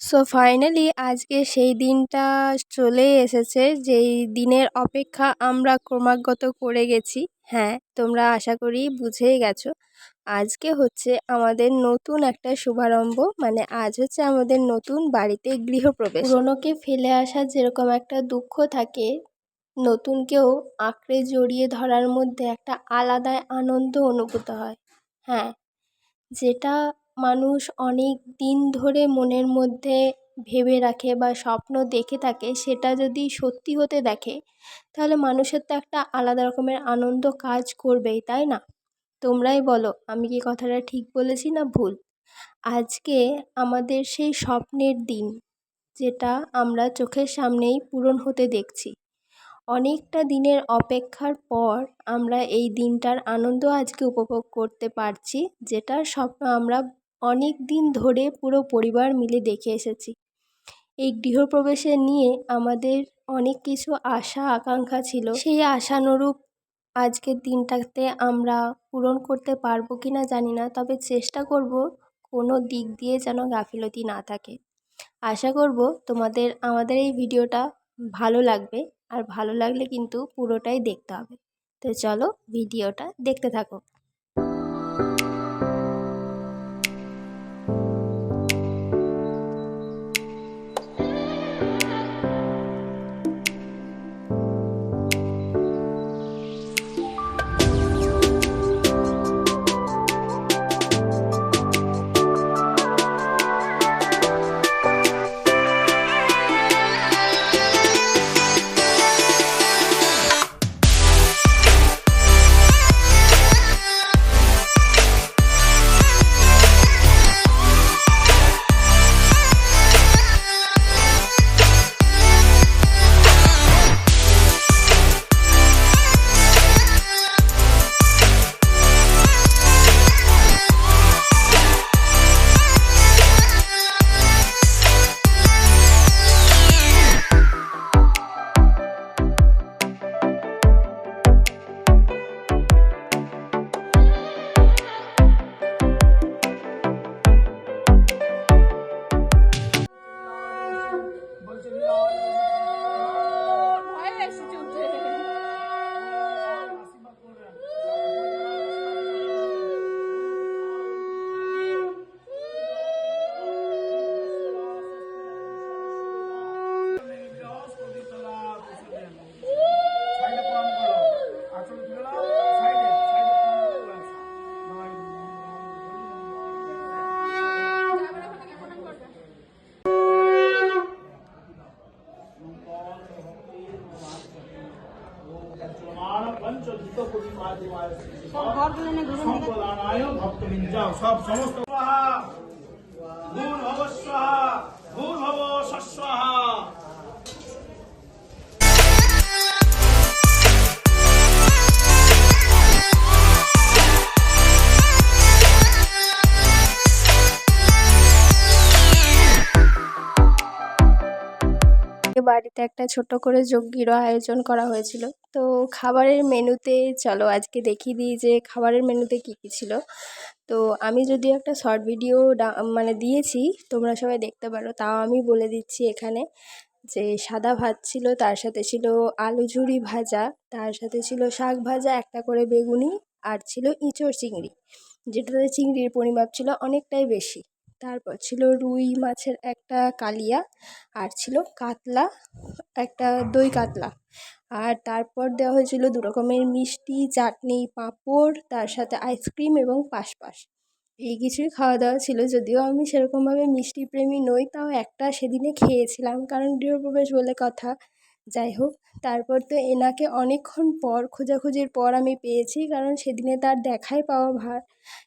So finally আজকে সেই দিনটা চলে এসেছে, যেই দিনের অপেক্ষা আমরা ক্রমাগত করে গেছি। হ্যাঁ তোমরা আশা করি বুঝেই গেছো। আজকে হচ্ছে আমাদের নতুন একটা শুভারম্ভ মানে আজ হচ্ছে আমাদের নতুন বাড়িতে গৃহপ্রবেশ। পুরনোকে ফেলে আসা যেরকম একটা দুঃখ থাকে, নতুনকেও আঁকড়ে জড়িয়ে ধরার মধ্যে একটা আলাদা আনন্দ অনুভূত হয়। হ্যাঁ যেটা মানুষ অনেক দিন ধরে মনের মধ্যে ভেবে রাখে বা স্বপ্ন দেখে থাকে, সেটা যদি সত্যি হতে দেখে, তাহলে মানুষের তো একটা আলাদা রকমের আনন্দ কাজ করবেই, তাই না? তোমরাই বলো, আমি কি কথাটা ঠিক বলেছি না ভুল? আজকে আমাদের সেই স্বপ্নের দিন, যেটা আমরা চোখের সামনেই পূরণ হতে দেখছি। অনেকটা দিনের অপেক্ষার পর আমরা এই দিনটার আনন্দ আজকে উপভোগ করতে পারছি, যেটার স্বপ্ন আমরা অনেক দিন ধরে পুরো পরিবার মিলে দেখে এসেছি। এই গৃহপ্রবেশে নিয়ে আমাদের অনেক কিছু আশা, আকাঙ্ক্ষা ছিল। সেই আশানুরূপ আজকের দিনটাতে আমরা পূরণ করতে পারব কি না জানি না, তবে চেষ্টা করব কোনো দিক দিয়ে যেন গাফিলতি না থাকে। আশা করব তোমাদের, আমাদের এই ভিডিওটা ভালো লাগবে। আর ভালো লাগলে কিন্তু পুরোটাই দেখতে হবে। তো চলো ভিডিওটা দেখতে থাকো। ভক্তবিঞ্জাও সব সমস্ত ভূর বাড়িতে একটা ছোট করে যজ্ঞিরও আয়োজন করা হয়েছিল। তো খাবারের মেনুতে চলো আজকে দেখিয়ে দিই যে খাবারের মেনুতে কী কী ছিল। তো আমি যদিও একটা শর্ট ভিডিও মানে দিয়েছি, তোমরা সবাই দেখতে পারো। তাও আমি বলে দিচ্ছি এখানে যে সাদা ভাত ছিল, তার সাথে ছিল আলু ঝুড়ি ভাজা, তার সাথে ছিল শাক ভাজা, একটা করে বেগুনি, আর ছিল ইঁচড় চিংড়ি। যেটাতে চিংড়ির পরিমাপ ছিল অনেকটাই বেশি। তারপর ছিল রুই মাছের একটা কালিয়া আর ছিল কাতলা, একটা দই কাতলা। আর তারপর দেওয়া হয়েছিল দু রকমের মিষ্টি, চাটনি, পাঁপড়, তার সাথে আইসক্রিম এবং পাশপাশ। এই কিছুই খাওয়া দাওয়া ছিল। যদিও আমি সেরকমভাবে মিষ্টি প্রেমী নই, তাও একটা সেদিনে খেয়েছিলাম কারণ গৃহপ্রবেশ বলে কথা। যাই হোক, তারপর তো এনাকে অনেকক্ষণ পর, খোঁজাখুঁজির পর আমি পেয়েছি কারণ সেদিনে তার দেখাই পাওয়া ভার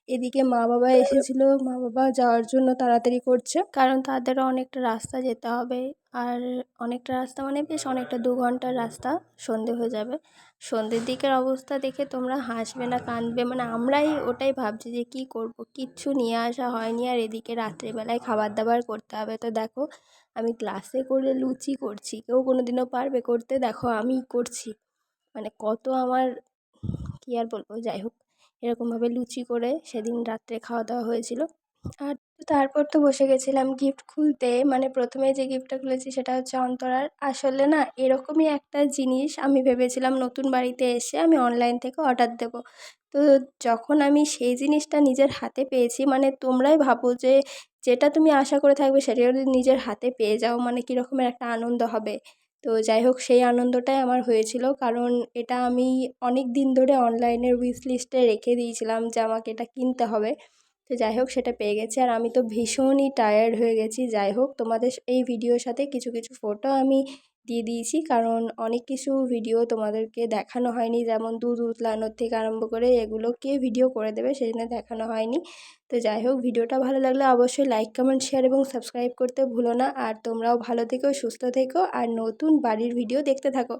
এদিকে মা বাবা এসেছিল। মা বাবা যাওয়ার জন্য তাড়াতাড়ি করছে। কারণ তাদেরও অনেকটা রাস্তা যেতে হবে। আর অনেকটা রাস্তা মানে বেশ অনেকটা দু ঘণ্টার রাস্তা সন্ধে হয়ে যাবে। সন্ধ্যের দিকের অবস্থা দেখে তোমরা হাসবে না, কাঁদবে। মানে আমরাই ওটাই ভাবছি যে কী করব? কিচ্ছু নিয়ে আসা হয়নি। আর এদিকে রাত্রেবেলায় খাবার দাবার করতে হবে। তো দেখো, আমি গ্লাসে করে লুচি করছি। কেউ কোনো দিনও পারবে করতে। দেখো, আমি করছি। মানে কত আমার, কী আর বলব? যাই হোক। এরকমভাবে লুচি করে সেদিন রাত্রে খাওয়া দাওয়া হয়েছিল। আর তারপর তো বসে গেছিলাম গিফট খুলতে। মানে প্রথমে যে গিফটটা খুলেছি সেটা হচ্ছে অন্তরার। আসলে না, এরকমই একটা জিনিস আমি ভেবেছিলাম নতুন বাড়িতে এসে আমি অনলাইন থেকে অর্ডার দেবো। তো যখন আমি সেই জিনিসটা নিজের হাতে পেয়েছি মানে তোমরাই ভাবো যে যেটা তুমি আশা করে থাকবে সেটা যদি নিজের হাতে পেয়ে যাও। মানে কীরকমের একটা আনন্দ হবে। তো যাই হোক, সেই আনন্দটাই আমার হয়েছিল। কারণ এটা আমি অনেক দিন ধরে অনলাইনের উইশ লিস্টে রেখে দিয়েছিলাম যে আমাকে এটা কিনতে হবে। তো যাই হোক, সেটা পেয়ে গেছি। আর আমি তো ভীষণই টায়ার্ড হয়ে গেছি। যাই হোক, তোমাদের এই ভিডিওর সাথে কিছু কিছু ফটো আমি দিয়ে দিয়েছি। কারণ অনেক কিছু ভিডিও তোমাদেরকে দেখানো হয়নি। যেমন দুধ উতলানোর থেকে আরম্ভ করে এগুলো কে ভিডিও করে দেবে সেই জন্য দেখানো হয়নি। তো যাই হোক ভিডিওটা ভালো লাগলে অবশ্যই লাইক কমেন্ট শেয়ার এবং সাবস্ক্রাইব করতে ভুলো না। আর তোমরাও ভালো থেকো, সুস্থ থেকো। আর নতুন বাড়ির ভিডিও দেখতে থাকো।